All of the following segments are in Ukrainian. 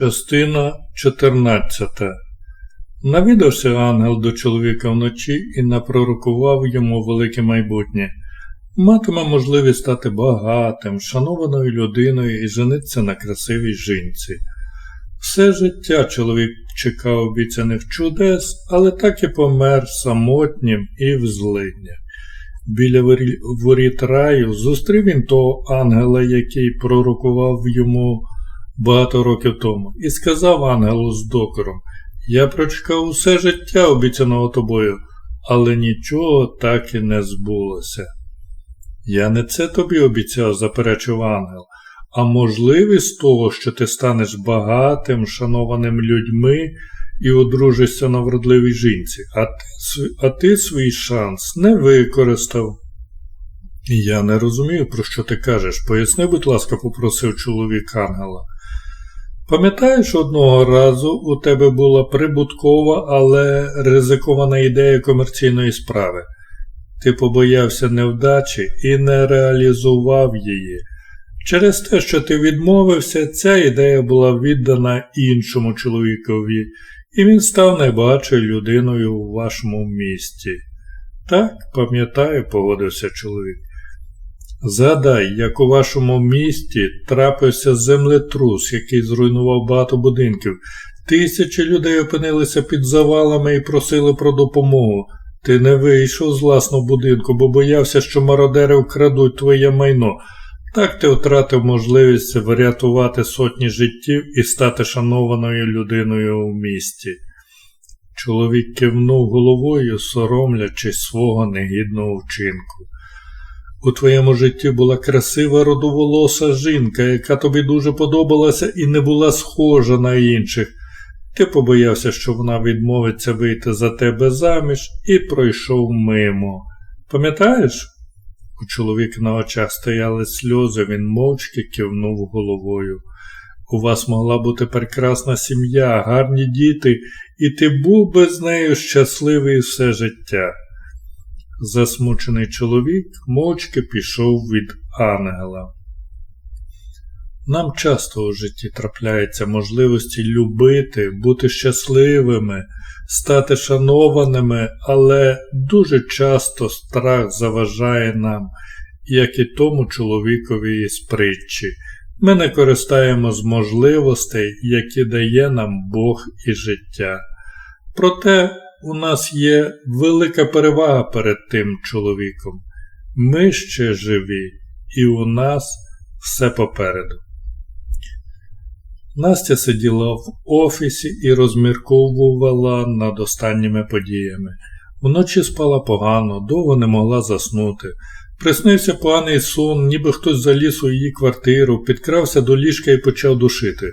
Частина 14 Навідався ангел до чоловіка вночі і напророкував йому велике майбутнє. Матиме можливість стати багатим, шанованою людиною і жениться на красивій жінці. Все життя чоловік чекав обіцяних чудес, але так і помер самотнім і в злиднях. Біля воріт раю зустрів він того ангела, який пророкував йому багато років тому, і сказав ангелу з докором Я прочекав усе життя обіцяного тобою, але нічого так і не збулося. Я не це тобі обіцяв, заперечив ангел, а можливість того, що ти станеш багатим, шанованим людьми і одружишся на вродливій жінці, а ти, а ти свій шанс не використав. Я не розумію, про що ти кажеш. Поясни, будь ласка, попросив чоловік ангела. Пам'ятаєш, одного разу у тебе була прибуткова, але ризикована ідея комерційної справи. Ти побоявся невдачі і не реалізував її. Через те, що ти відмовився, ця ідея була віддана іншому чоловікові, і він став найбагатшою людиною у вашому місті. Так, пам'ятаю, погодився чоловік. Згадай, як у вашому місті трапився землетрус, який зруйнував багато будинків. Тисячі людей опинилися під завалами і просили про допомогу. Ти не вийшов з власного будинку, бо боявся, що мародери вкрадуть твоє майно. Так ти втратив можливість врятувати сотні життів і стати шанованою людиною у місті. Чоловік кивнув головою, соромлячись свого негідного вчинку. У твоєму житті була красива родоволоса жінка, яка тобі дуже подобалася і не була схожа на інших. Ти побоявся, що вона відмовиться вийти за тебе заміж і пройшов мимо. Пам'ятаєш? У чоловіка на очах стояли сльози, він мовчки кивнув головою. У вас могла бути прекрасна сім'я, гарні діти, і ти був би з нею щасливий все життя. Засмучений чоловік мовчки пішов від ангела. Нам часто у житті трапляються можливості любити, бути щасливими, стати шанованими, але дуже часто страх заважає нам, як і тому чоловікові із притчі. Ми не користаємо з можливостей, які дає нам Бог і життя. Проте у нас є велика перевага перед тим чоловіком. Ми ще живі, і у нас все попереду. Настя сиділа в офісі і розмірковувала над останніми подіями. Вночі спала погано, довго не могла заснути. Приснився поганий сон, ніби хтось заліз у її квартиру, підкрався до ліжка і почав душити.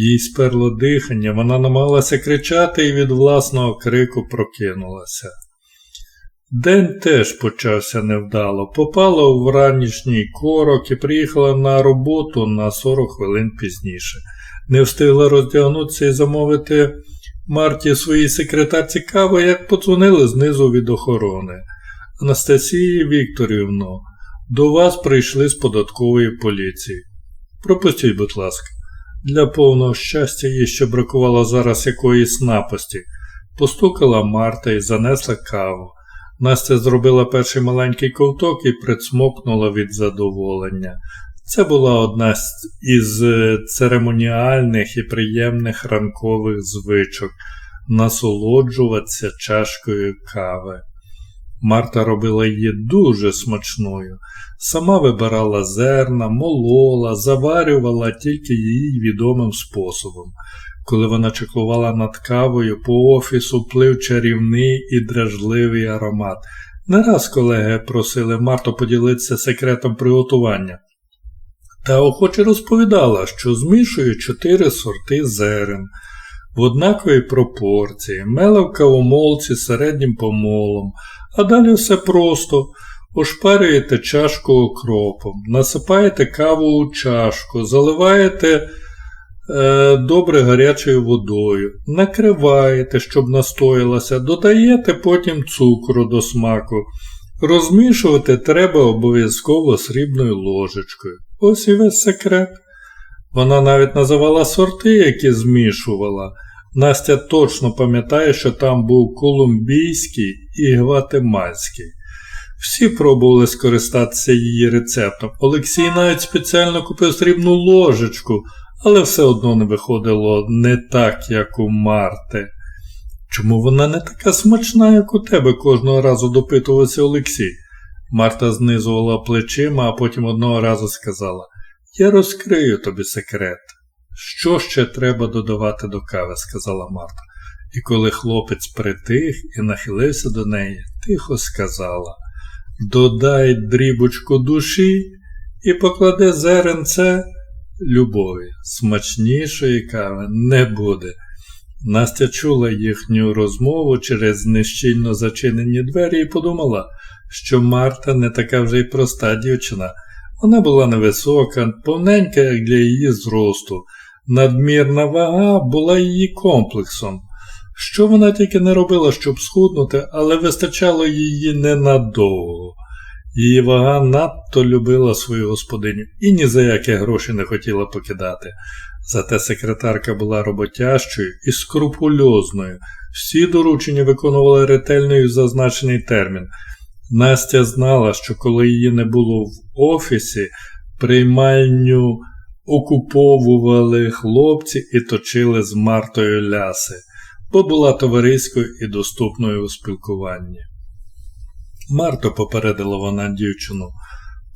Їй сперло дихання, вона намагалася кричати і від власного крику прокинулася. День теж почався невдало, попала в ранішній корок і приїхала на роботу на 40 хвилин пізніше. Не встигла роздягнутися і замовити Марті своїй секретарці каву, як подзвонили знизу від охорони. Анастасії Вікторівно, до вас прийшли з податкової поліції. Пропустіть, будь ласка. Для повного щастя їй ще бракувало зараз якоїсь напасті. Постукала Марта і занесла каву. Настя зробила перший маленький ковток і прицмокнула від задоволення. Це була одна із е, церемоніальних і приємних ранкових звичок насолоджуватися чашкою кави. Марта робила її дуже смачною, сама вибирала зерна, молола, заварювала тільки її відомим способом. Коли вона чеклувала над кавою, по офісу плив чарівний і дражливий аромат. Не раз колеги просили Марту поділитися секретом приготування. Та охоче розповідала, що змішує чотири сорти зерен в однаковій пропорції, мела в кавомолці середнім помолом, а далі все просто. Ошпарюєте чашку окропом, насипаєте каву у чашку, заливаєте е, добре гарячою водою, накриваєте, щоб настоїлася, додаєте потім цукру до смаку. Розмішувати треба обов'язково срібною ложечкою. Ось і весь секрет. Вона навіть називала сорти, які змішувала. Настя точно пам'ятає, що там був колумбійський і гватемальський. Всі пробували скористатися її рецептом. Олексій навіть спеціально купив срібну ложечку, але все одно не виходило не так, як у Марти. Чому вона не така смачна, як у тебе, кожного разу допитувався Олексій. Марта знизувала плечима, а потім одного разу сказала Я розкрию тобі секрет. Що ще треба додавати до кави, сказала Марта. І коли хлопець притих і нахилився до неї, тихо сказала Додай дрібочку душі і поклади зеренце любові. Смачнішої кави не буде. Настя чула їхню розмову через нещільно зачинені двері і подумала, що Марта не така вже й проста дівчина. Вона була невисока, повненька, як для її зросту. Надмірна вага була її комплексом. Що вона тільки не робила, щоб схуднути, але вистачало її ненадовго. Її вага надто любила свою господиню і ні за які гроші не хотіла покидати. Зате секретарка була роботящою і скрупульозною. Всі доручення виконували ретельно і зазначений термін. Настя знала, що коли її не було в офісі, приймальню окуповували хлопці і точили з Мартою ляси, бо була товариською і доступною у спілкуванні. Марто попередила вона дівчину,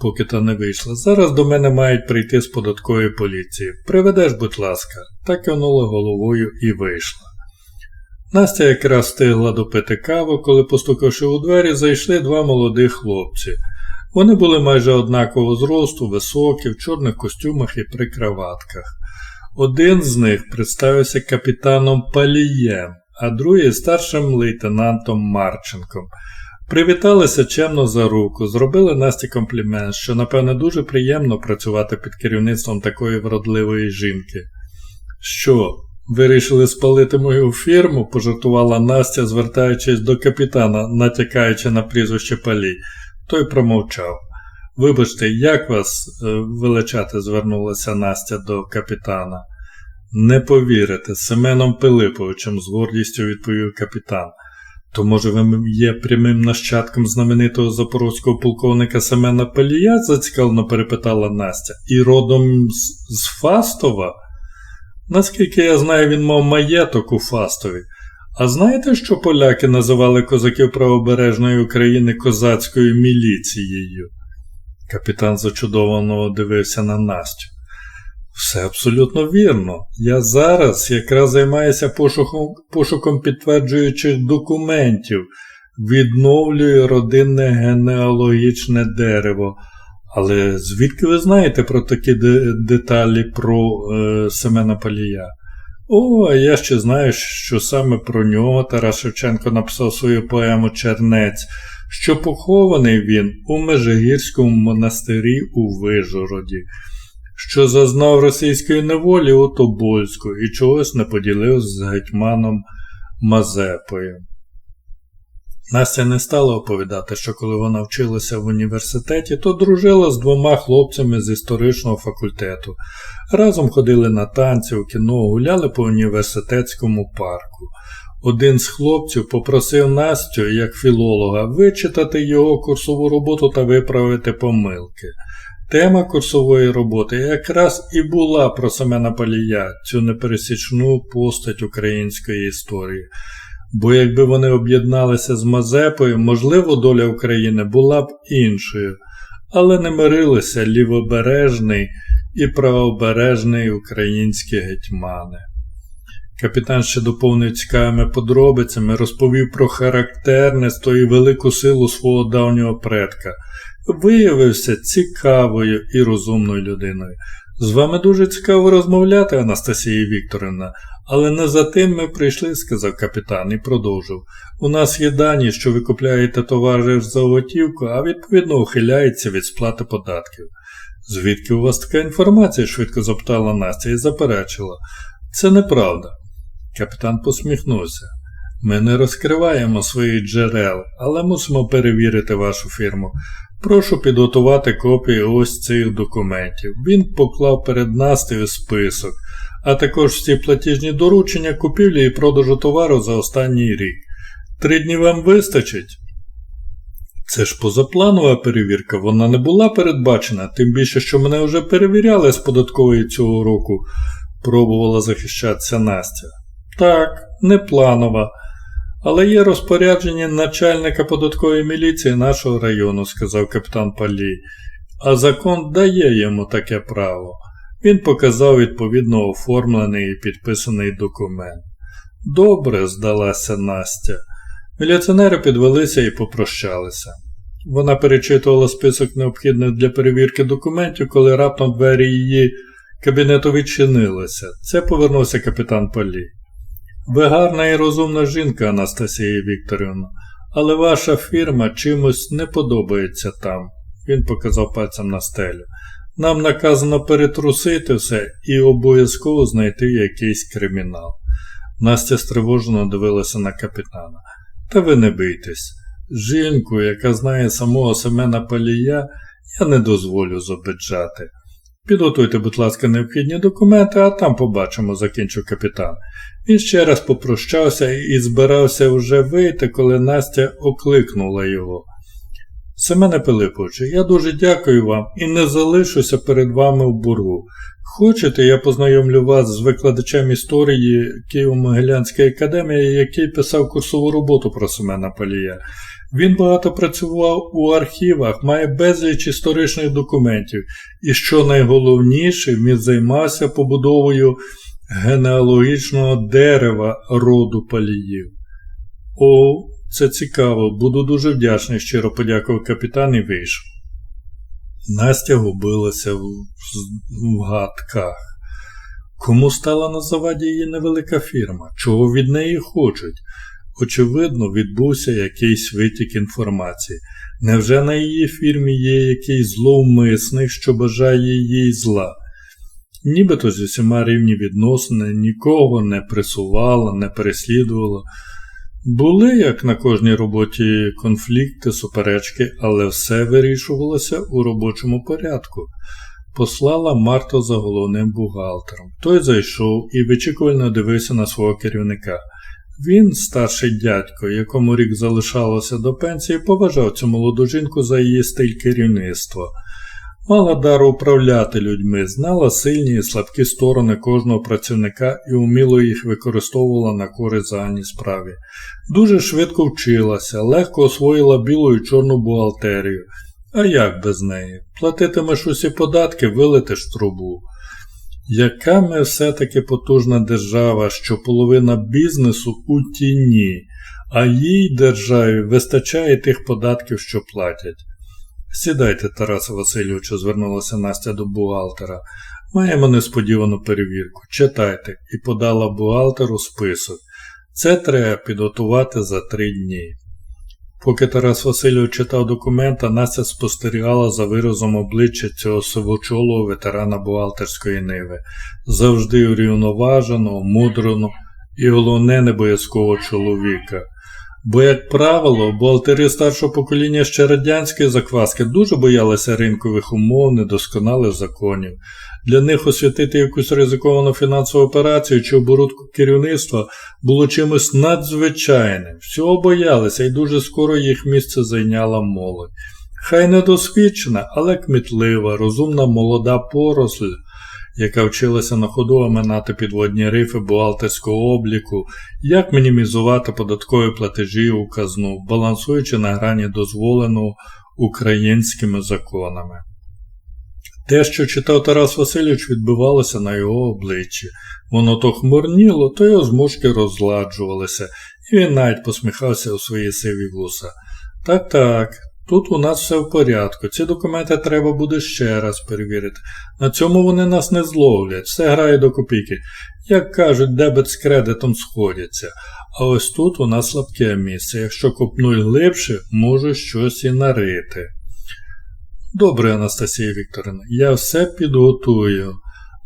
поки та не вийшла. Зараз до мене мають прийти з податкової поліції. Приведеш, будь ласка, так кивнула головою і вийшла. Настя якраз встигла допити каву, коли, постукавши у двері, зайшли два молодих хлопці. Вони були майже однакового зросту, високі, в чорних костюмах і при краватках. Один з них представився капітаном Палієм, а другий старшим лейтенантом Марченком. Привіталися чемно за руку, зробили Насті комплімент, що, напевне, дуже приємно працювати під керівництвом такої вродливої жінки. Що, вирішили спалити мою фірму? пожартувала Настя, звертаючись до капітана, натякаючи на прізвище Палій. Той промовчав. Вибачте, як вас е, величати? звернулася Настя до капітана. Не повірите, Семеном Пилиповичем, з гордістю відповів капітан. То, може, ви є прямим нащадком знаменитого запорозького полковника Семена Палія? зацікавлено перепитала Настя. І родом з, з Фастова? Наскільки я знаю, він мав маєток у Фастові. А знаєте, що поляки називали козаків правобережної України козацькою міліцією? Капітан зачудовано дивився на Настю. Все абсолютно вірно. Я зараз якраз займаюся пошуком, пошуком підтверджуючих документів, відновлюю родинне генеалогічне дерево. Але звідки ви знаєте про такі деталі про е, Семена Палія? О, а я ще знаю, що саме про нього Тарас Шевченко написав свою поему Чернець, що похований він у Межигірському монастирі у Вижгороді що зазнав російської неволі у Тобольську і чогось не поділив з гетьманом Мазепою. Настя не стала оповідати, що коли вона вчилася в університеті, то дружила з двома хлопцями з історичного факультету. Разом ходили на танці, у кіно, гуляли по університетському парку. Один з хлопців попросив Настю, як філолога, вичитати його курсову роботу та виправити помилки. Тема курсової роботи якраз і була про Семена Палія, цю непересічну постать української історії. Бо якби вони об'єдналися з Мазепою, можливо, доля України була б іншою, але не мирилися лівобережний і правобережний українські гетьмани. Капітан ще доповнив цікавими подробицями, розповів про характерництво і велику силу свого давнього предка виявився цікавою і розумною людиною. З вами дуже цікаво розмовляти, Анастасія Вікторівна, але не за тим ми прийшли, сказав капітан і продовжив. У нас є дані, що ви купляєте товари за готівку, а відповідно ухиляється від сплати податків. Звідки у вас така інформація? швидко запитала Настя і заперечила. Це неправда. Капітан посміхнувся. Ми не розкриваємо своїх джерел, але мусимо перевірити вашу фірму. Прошу підготувати копії ось цих документів. Він поклав перед Настею список, а також всі платіжні доручення купівлі і продажу товару за останній рік. Три дні вам вистачить? Це ж позапланова перевірка, вона не була передбачена, тим більше, що мене вже перевіряли з податкової цього року, пробувала захищатися Настя. Так, не планова. Але є розпорядження начальника податкової міліції нашого району, сказав капітан Палій, а закон дає йому таке право. Він показав відповідно оформлений і підписаний документ. Добре, здалася Настя. Міліціонери підвелися і попрощалися. Вона перечитувала список необхідних для перевірки документів, коли раптом двері її кабінету відчинилися. Це повернувся капітан Палій. Ви гарна і розумна жінка, Анастасія Вікторівна, але ваша фірма чимось не подобається там. Він показав пальцем на стелю. Нам наказано перетрусити все і обов'язково знайти якийсь кримінал. Настя стривожено дивилася на капітана. Та ви не бийтесь. Жінку, яка знає самого Семена Палія, я не дозволю зобиджати. Підготуйте, будь ласка, необхідні документи, а там побачимо, закінчив капітан. Він ще раз попрощався і збирався вже вийти, коли Настя окликнула його. Семене Пилиповичу, я дуже дякую вам і не залишуся перед вами в бургу. Хочете, я познайомлю вас з викладачем історії Києво-Могилянської академії, який писав курсову роботу про Семена Палія. Він багато працював у архівах, має безліч історичних документів і, що найголовніше, він займався побудовою генеалогічного дерева роду паліїв. О, це цікаво, буду дуже вдячний, щиро подякував капітан і вийшов. Настя губилася в, в гадках. Кому стала на заваді її невелика фірма? Чого від неї хочуть? Очевидно, відбувся якийсь витік інформації. Невже на її фірмі є якийсь зловмисник, що бажає їй зла? Нібито з усіма рівні відносини, нікого не присувала, не переслідувала. Були, як на кожній роботі, конфлікти, суперечки, але все вирішувалося у робочому порядку. Послала Марта за головним бухгалтером. Той зайшов і вичікувально дивився на свого керівника. Він, старший дядько, якому рік залишалося до пенсії, поважав цю молоду жінку за її стиль керівництва. Мала дар управляти людьми, знала сильні і слабкі сторони кожного працівника і уміло їх використовувала на користь загальній справі. Дуже швидко вчилася, легко освоїла білу і чорну бухгалтерію. А як без неї? Платитимеш усі податки, вилетиш трубу. Яка ми все-таки потужна держава, що половина бізнесу у тіні, а їй державі вистачає тих податків, що платять. Сідайте, Тарасе Васильовичу, звернулася Настя до бухгалтера. Маємо несподівану перевірку. Читайте, і подала бухгалтеру список. Це треба підготувати за три дні. Поки Тарас Васильович читав документа, Настя спостерігала за виразом обличчя цього сивочолого ветерана бухгалтерської ниви, завжди урівноваженого, мудреного і головне небоязкового чоловіка. Бо, як правило, бухгалтери старшого покоління ще радянської закваски дуже боялися ринкових умов, недосконалих законів. Для них освятити якусь ризиковану фінансову операцію чи оборудку керівництва було чимось надзвичайним. Всього боялися і дуже скоро їх місце зайняла молодь. Хай недосвідчена, але кмітлива, розумна молода поросль яка вчилася на ходу оминати підводні рифи бухгалтерського обліку, як мінімізувати податкові платежі у казну, балансуючи на грані дозволеного українськими законами. Те, що читав Тарас Васильович, відбивалося на його обличчі. Воно то хмурніло, то його змушки розладжувалися, і він навіть посміхався у свої сиві вуса. Так так, Тут у нас все в порядку, ці документи треба буде ще раз перевірити. На цьому вони нас не зловлять, все грає до копійки. Як кажуть, дебет з кредитом сходяться. А ось тут у нас слабке місце. Якщо копнуть глибше, можу щось і нарити. Добре, Анастасія Вікторівна, я все підготую,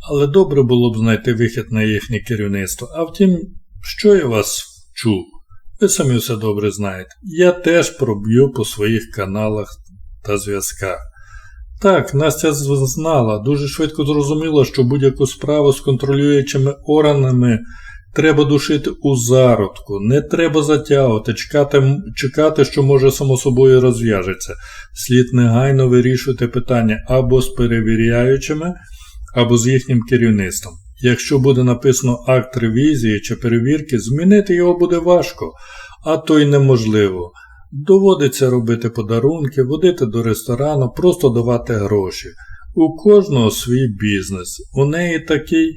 але добре було б знайти вихід на їхнє керівництво. А втім, що я вас вчу? Ви самі все добре знаєте. Я теж проб'ю по своїх каналах та зв'язках. Так, Настя знала, дуже швидко зрозуміла, що будь-яку справу з контролюючими органами треба душити у зародку, не треба затягувати, чекати, чекати, що може само собою розв'яжеться. Слід негайно вирішувати питання або з перевіряючими, або з їхнім керівництвом. Якщо буде написано акт ревізії чи перевірки, змінити його буде важко, а то й неможливо. Доводиться робити подарунки, водити до ресторану, просто давати гроші. У кожного свій бізнес. У неї такий,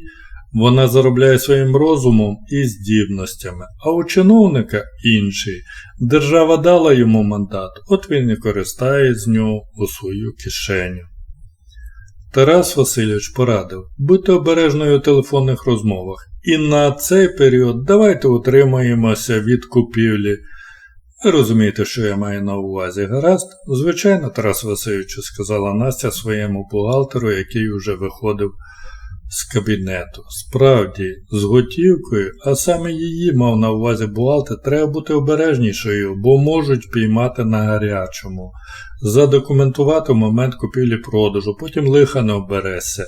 вона заробляє своїм розумом і здібностями, а у чиновника інший. Держава дала йому мандат, от він і користає з нього у свою кишеню. Тарас Васильович порадив, будьте обережною у телефонних розмовах. І на цей період давайте утримаємося від купівлі. Ви розумієте, що я маю на увазі, гаразд? Звичайно, Тарас Васильовичу, сказала Настя своєму бухгалтеру, який уже виходив з кабінету. Справді, з готівкою, а саме її мав на увазі бухгалтер, треба бути обережнішою, бо можуть піймати на гарячому, задокументувати момент купівлі-продажу, потім лиха не оберешся.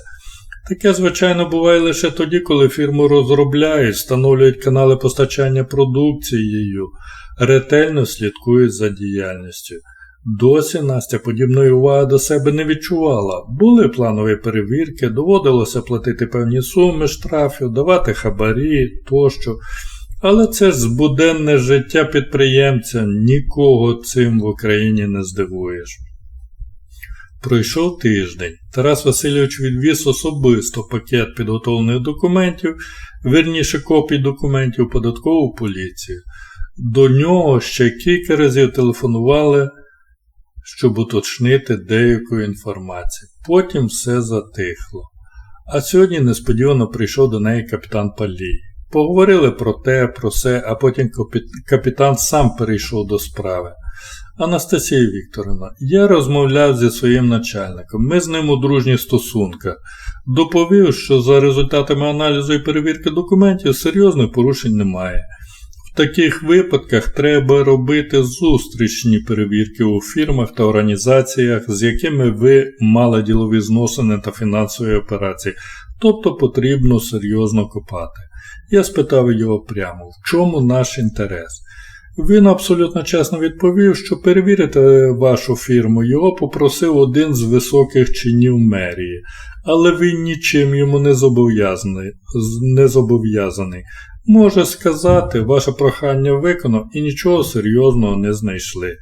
Таке, звичайно, буває лише тоді, коли фірму розробляють, встановлюють канали постачання продукцією, ретельно слідкують за діяльністю. Досі Настя подібної уваги до себе не відчувала. Були планові перевірки, доводилося платити певні суми штрафів, давати хабарі тощо. Але це ж буденне життя підприємця, нікого цим в Україні не здивуєш. Пройшов тиждень. Тарас Васильович відвіз особисто пакет підготовлених документів, верніше копій документів податкову поліцію. До нього ще кілька разів телефонували, щоб уточнити деяку інформацію. Потім все затихло. А сьогодні несподівано прийшов до неї капітан Палій. Поговорили про те, про все, а потім капітан сам перейшов до справи. Анастасія Вікторовна, я розмовляв зі своїм начальником, ми з ним у дружніх стосунках. Доповів, що за результатами аналізу і перевірки документів серйозних порушень немає. В таких випадках треба робити зустрічні перевірки у фірмах та організаціях, з якими ви мали ділові зносини та фінансові операції, тобто потрібно серйозно копати. Я спитав його прямо, в чому наш інтерес. Він абсолютно чесно відповів, що перевірити вашу фірму його попросив один з високих чинів мерії, але він нічим йому не зобов'язаний. Не зобов'язаний. Може сказати, ваше прохання виконав і нічого серйозного не знайшли,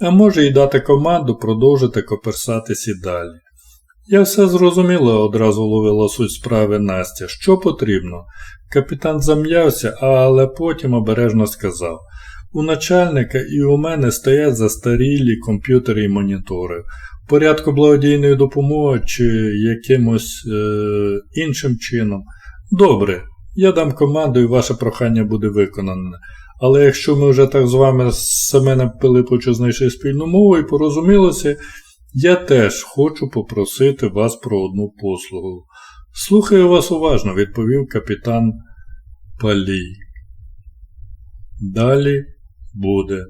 а може й дати команду продовжити коперсатись і далі. Я все зрозуміла, одразу ловила суть справи Настя, що потрібно. Капітан зам'явся, але потім обережно сказав у начальника і у мене стоять застарілі комп'ютери і монітори. В порядку благодійної допомоги чи якимось е, іншим чином. Добре, я дам команду і ваше прохання буде виконане. Але якщо ми вже так з вами з Семеном Пилиповичем знайшли спільну мову і порозумілися, я теж хочу попросити вас про одну послугу. Слухаю вас уважно, відповів капітан Палій. Далі буде.